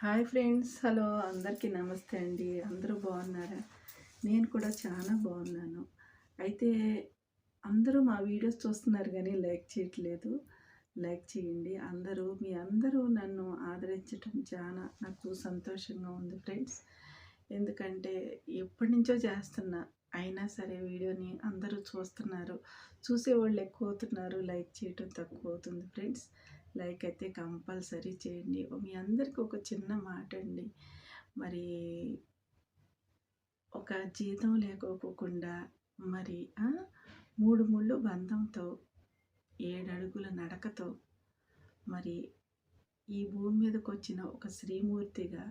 Hi friends hello అందరికీ నమస్తే అండి. అందరూ బాగున్నారా? నేను కూడా చాలా బాగున్నాను. అయితే అందరూ మా వీడియోస్ చూస్తున్నారు కానీ లైక్ చేయట్లేదు. లైక్ చేయండి. అందరూ మీ అందరూ నన్ను ఆదరించటం చాలా నాకు సంతోషంగా ఉంది ఫ్రెండ్స్. ఎందుకంటే ఎప్పటి నుంచో చేస్తున్నా అయినా సరే వీడియోని అందరూ చూస్తున్నారు. చూసేవాళ్ళు ఎక్కువ అవుతున్నారు లైక్ చేయటం తక్కువ అవుతుంది ఫ్రెండ్స్. లైక్ అయితే కంపల్సరీ చేయండి. మీ అందరికీ ఒక చిన్న మాట అండి మరి ఒక జీతం లేకపోకుండా మరి మూడు ముళ్ళు బంధంతో ఏడడుగుల నడకతో మరి ఈ భూమి మీదకి వచ్చిన ఒక శ్రీమూర్తిగా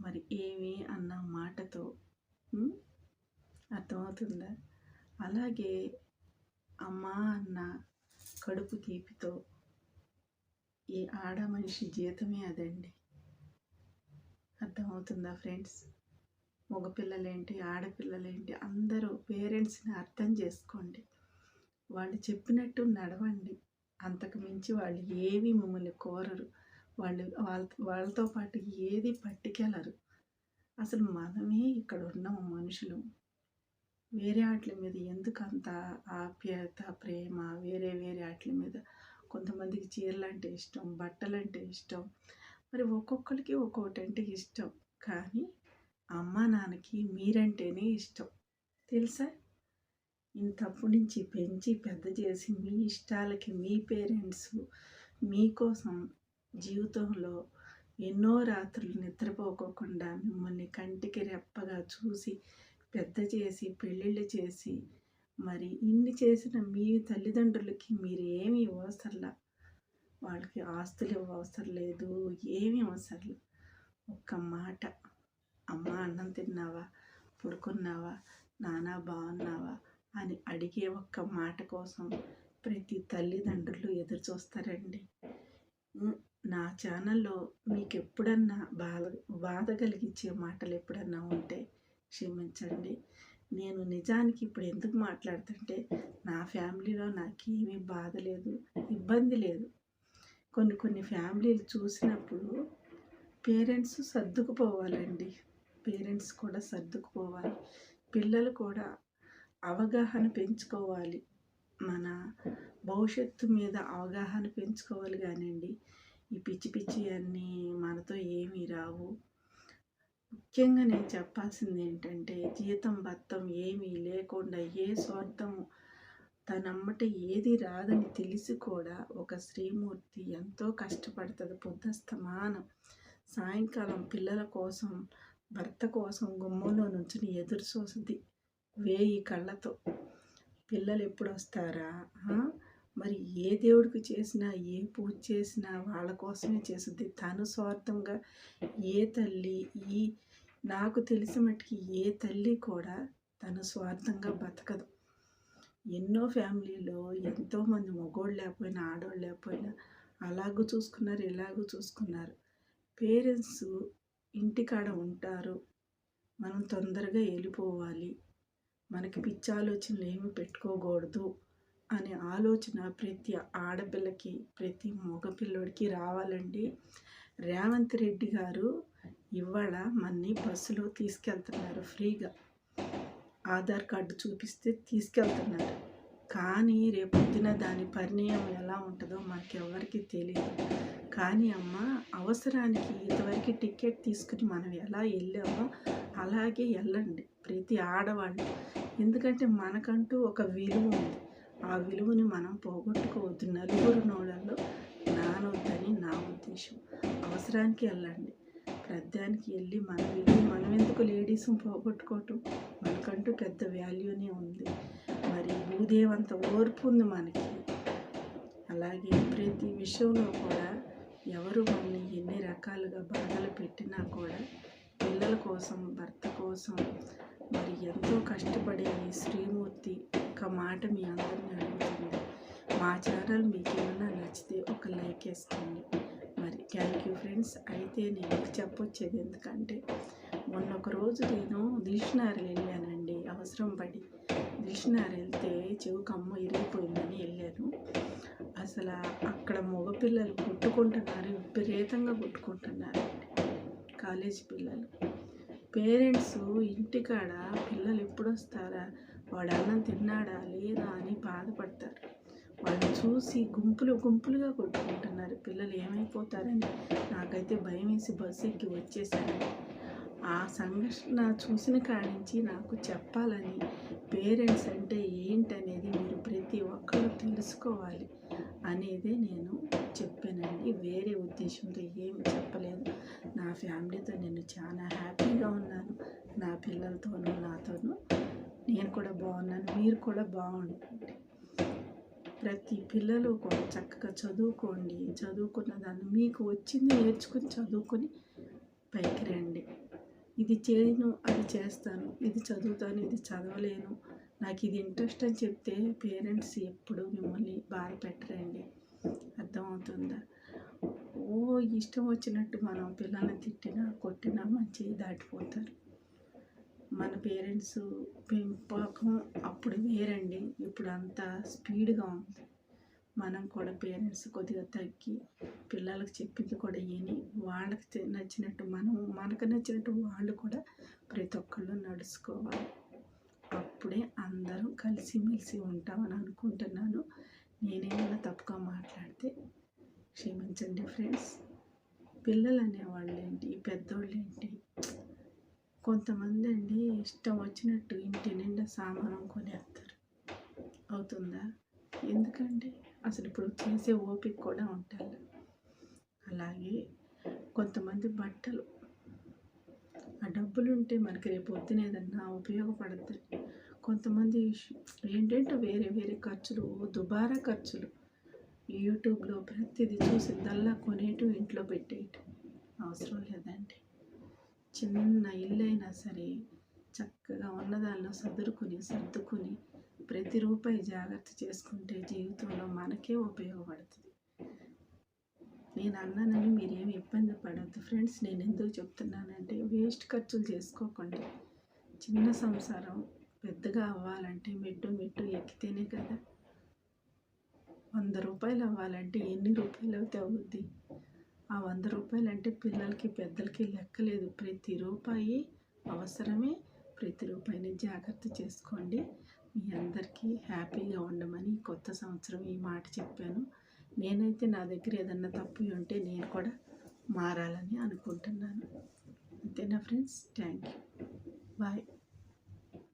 మరి ఏమి అన్న మాటతో అర్థమవుతుందా? అలాగే అమ్మా అన్న కడుపు తీపితో ఈ ఆడ మనిషి జీతమే అదండి. అర్థమవుతుందా ఫ్రెండ్స్? మగపిల్లలేంటి ఆడపిల్లలేంటి అందరూ పేరెంట్స్ని అర్థం చేసుకోండి. వాళ్ళు చెప్పినట్టు నడవండి. అంతకు మించి వాళ్ళు ఏవి మిమ్మల్ని కోరరు. వాళ్ళు వాళ్ళ వాళ్ళతో పాటు ఏది పట్టుకెళ్ళరు. అసలు మనమే ఇక్కడ ఉన్నాం మనుషులు. వేరే వాటి మీద ఎందుకు అంత ఆప్యాయత ప్రేమ వేరే వేరే వాటి మీద కొంతమందికి చీరలు అంటే ఇష్టం బట్టలు అంటే ఇష్టం. మరి ఒక్కొక్కరికి ఒక్కొక్కటి అంటే ఇష్టం. కానీ అమ్మ నాన్నకి మీరంటేనే ఇష్టం. తెలుసా? ఇంతప్పటి నుంచి పెంచి పెద్ద చేసి మీ ఇష్టాలకి మీ పేరెంట్స్ మీకోసం జీవితంలో ఎన్నో రాత్రులు నిద్రపోకోకుండా మిమ్మల్ని కంటికి రెప్పగా చూసి పెద్ద చేసి పెళ్ళిళ్ళు చేసి మరి ఇన్ని చేసిన మీ తల్లిదండ్రులకి మీరు ఏమీ అవసరంలా? వాళ్ళకి ఆస్తులు అవసరం లేదు ఏమీ అవసరం లేదు. ఒక్క మాట. అమ్మ అన్నం తిన్నావా? పడుకున్నావా? నానా బాగున్నావా? అని అడిగే ఒక్క మాట కోసం ప్రతి తల్లిదండ్రులు ఎదురు చూస్తారండి. నా ఛానల్లో మీకు ఎప్పుడన్నా బాధ బాధ కలిగించే మాటలు ఎప్పుడన్నా ఉంటే క్షమించండి. నేను నిజానికి ఇప్పుడు ఎందుకు మాట్లాడుతుంటే నా ఫ్యామిలీలో నాకేమీ బాధ లేదు ఇబ్బంది లేదు. కొన్ని కొన్ని ఫ్యామిలీలు చూసినప్పుడు పేరెంట్స్ సర్దుకుపోవాలండి. పేరెంట్స్ కూడా సర్దుకుపోవాలి. పిల్లలు కూడా అవగాహన పెంచుకోవాలి. మన భవిష్యత్తు మీద అవగాహన పెంచుకోవాలి కానివ్వండి. ఈ పిచ్చి పిచ్చి అన్నీ మనతో ఏమీ రావు. ముఖ్యంగా నేను చెప్పాల్సింది ఏంటంటే జీతం బత్తం ఏమీ లేకుండా ఏ స్వార్థం తనమ్మట ఏది రాదని తెలిసి కూడా ఒక శ్రీమూర్తి ఎంతో కష్టపడుతుంది. పొద్దుస్తమానం సాయంకాలం పిల్లల కోసం భర్త కోసం గుమ్మంలో నుంచుని ఎదురు చూస్తుంది. వేయి కళ్ళతో. పిల్లలు ఎప్పుడు వస్తారా? మరి ఏ దేవుడికి చేసినా ఏ పూజ చేసినా వాళ్ళ కోసమే చేస్తుంది. తను స్వార్థంగా ఏ తల్లి ఈ నాకు తెలిసి మట్టుకి ఏ తల్లి కూడా తను స్వార్థంగా బతకదు. ఎన్నో ఫ్యామిలీలో ఎంతోమంది మగోళ్ళు లేకపోయినా ఆడవాళ్ళు లేకపోయినా అలాగూ చూసుకున్నారు ఇలాగూ చూసుకున్నారు. పేరెంట్స్ ఇంటికాడ ఉంటారు. మనం తొందరగా వెళ్ళిపోవాలి. మనకి పిచ్చి ఆలోచనలు ఏమి పెట్టుకోకూడదు. అనే ఆలోచన ప్రతి ఆడపిల్లకి ప్రతి మగపిల్లడికి రావాలండి రేవంత్ రెడ్డి గారు ఇవాళ మన్ని బస్సులో తీసుకెళ్తున్నారు ఫ్రీగా. ఆధార్ కార్డు చూపిస్తే తీసుకెళ్తున్నారు. కానీ రేపొద్దున దాని పరిణయం ఎలా ఉంటుందో మాకెవ్వరికి తెలియదు కానీ అమ్మ అవసరానికి ఇంతవరకు టికెట్ తీసుకుని మనం ఎలా వెళ్ళామో అలాగే వెళ్ళండి ప్రతి ఆడవాళ్ళు. ఎందుకంటే మనకంటూ ఒక విలువ ఉంది. ఆ విలువని మనం పోగొట్టుకోవద్దు. నలుగురు నోడల్లో నానవద్దని నా ఉద్దేశం. అవసరానికి వెళ్ళండి. ప్రద్దానికి వెళ్ళి మన విలువ మనం ఎందుకు లేడీస్ పోగొట్టుకోవటం? మనకంటూ పెద్ద వాల్యూనే ఉంది. మరి భూదేవంత ఓర్పు ఉంది మనకి. అలాగే ప్రతి విషయంలో కూడా ఎవరు మనల్ని ఎన్ని రకాలుగా బాధలు పెట్టినా కూడా పిల్లల కోసం భర్త కోసం మరి ఎంతో కష్టపడే ఈ శ్రీమూర్తి ఒక మాట మీ అందరిని అడుగుతుంది మా ఛానల్ మీకు ఏమైనా నచ్చితే ఒక లైక్ వేసుకోండి. మరి థ్యాంక్ యూ ఫ్రెండ్స్. అయితే నేను చెప్పొచ్చేది ఎందుకంటే మొన్న ఒక రోజు నేను దిల్షనార్ వెళ్ళానండి. అవసరం పడి దిల్షనార్ వెళ్తే చెవుకు అమ్మ ఇరిగిపోయిందని వెళ్ళాను. అసలు అక్కడ మగపిల్లలు కొట్టుకుంటున్నారు విపరీతంగా కొట్టుకుంటున్నారు. కాలేజీ పిల్లలు. పేరెంట్స్ ఇంటికాడ పిల్లలు ఎప్పుడు వస్తారా వాడు అన్నం తిన్నాడా లేదా అని బాధపడతారు. వాళ్ళు చూసి గుంపులు గుంపులుగా కొట్టుకుంటున్నారు. పిల్లలు ఏమైపోతారని నాకైతే భయం వేసి బస్సు ఎక్కి వచ్చేసాను ఆ సంఘర్షణ చూసిన కాడి నుంచి నాకు చెప్పాలని పేరెంట్స్ అంటే ఏంటనేది మీరు ప్రతి ఒక్కరు తెలుసుకోవాలి అనేది నేను చెప్పానండి. వేరే ఉద్దేశంతో ఏం చెప్పలేదు. నా ఫ్యామిలీతో నేను చాలా హ్యాపీగా ఉన్నాను. నా పిల్లలతోనూ నాతోనూ నేను కూడా బాగున్నాను. మీరు కూడా బాగుండండి ప్రతి పిల్లలు కూడా చక్కగా చదువుకోండి. చదువుకున్న దాన్ని మీకు వచ్చింది నేర్చుకుని చదువుకొని పైకి రండి. ఇది చేయను అది చేస్తాను ఇది చదువుతాను ఇది చదవలేను. నాకు ఇది ఇంట్రెస్ట్ అని చెప్తే పేరెంట్స్ ఎప్పుడు మిమ్మల్ని బాధ పెట్టరండి. అర్థమవుతుందా? ఓ ఇష్టం వచ్చినట్టు మనం పిల్లల్ని తిట్టినా కొట్టినా మంచి దాటిపోతారు. మన పేరెంట్స్ పెంపకం అప్పుడు వేరండి. ఇప్పుడు అంతా స్పీడ్గా ఉంది. మనం కూడా పేరెంట్స్ కొద్దిగా తగ్గి పిల్లలకు చెప్పింది కూడా విని వాళ్ళకి నచ్చినట్టు మనం మనకు నచ్చినట్టు వాళ్ళు కూడా ప్రతి ఒక్కళ్ళు నడుచుకోవాలి. అప్పుడే అందరూ కలిసిమెలిసి ఉంటామని అనుకుంటున్నాను. నేనేమైనా తప్పుగా మాట్లాడితే క్షమించండి ఫ్రెండ్స్. పిల్లలు అనేవాళ్ళు ఏంటి? పెద్దోళ్ళు ఏంటి? కొంతమంది అండి ఇష్టం వచ్చినట్టు ఇంటి నిండా సామానం కొనేస్తారు. అవుతుందా? ఎందుకంటే అసలు ఇప్పుడు చేసే ఓపిక కూడా ఉండాలి. అలాగే కొంతమంది బట్టలు ఆ డబ్బులు ఉంటే మనకి రేపు పొద్దున ఏదన్నా ఉపయోగపడుతుంది కొంతమంది ఏంటంటే వేరే వేరే ఖర్చులు దుబారా ఖర్చులు. యూట్యూబ్లో ప్రతిదీ చూసి దల్లా ఇంట్లో పెట్టేయటం అవసరం లేదండి. చిన్న ఇల్లైనా సరే చక్కగా ఉన్నదానిలో సదురుకుని సర్దుకుని ప్రతి రూపాయి జాగ్రత్త చేసుకుంటే జీవితంలో మనకే ఉపయోగపడుతుంది. నేను అన్నానని మీరేమి ఇబ్బంది పడద్దు. ఫ్రెండ్స్ నేను ఎందుకు చెప్తున్నానంటే వేస్ట్ ఖర్చులు చేసుకోకండి. చిన్న సంసారం పెద్దగా అవ్వాలంటే మెట్టు మెట్టు ఎక్కితేనే కదా. వంద రూపాయలు అవ్వాలంటే ఎన్ని రూపాయలు అయితే అవుద్ది ఆ వంద రూపాయలు అంటే పిల్లలకి పెద్దలకి లెక్కలేదు. ప్రతి రూపాయి అవసరమే. ప్రతి రూపాయిని జాగ్రత్త చేసుకోండి. మీ అందరికీ హ్యాపీగా ఉండమని కొత్త సంవత్సరం ఈ మాట చెప్పాను. నేనైతే నా దగ్గర ఏదన్నా తప్పు ఉంటే నేను కూడా మారాలని అనుకుంటున్నాను. అంతేనా ఫ్రెండ్స్? Thank you. బాయ్.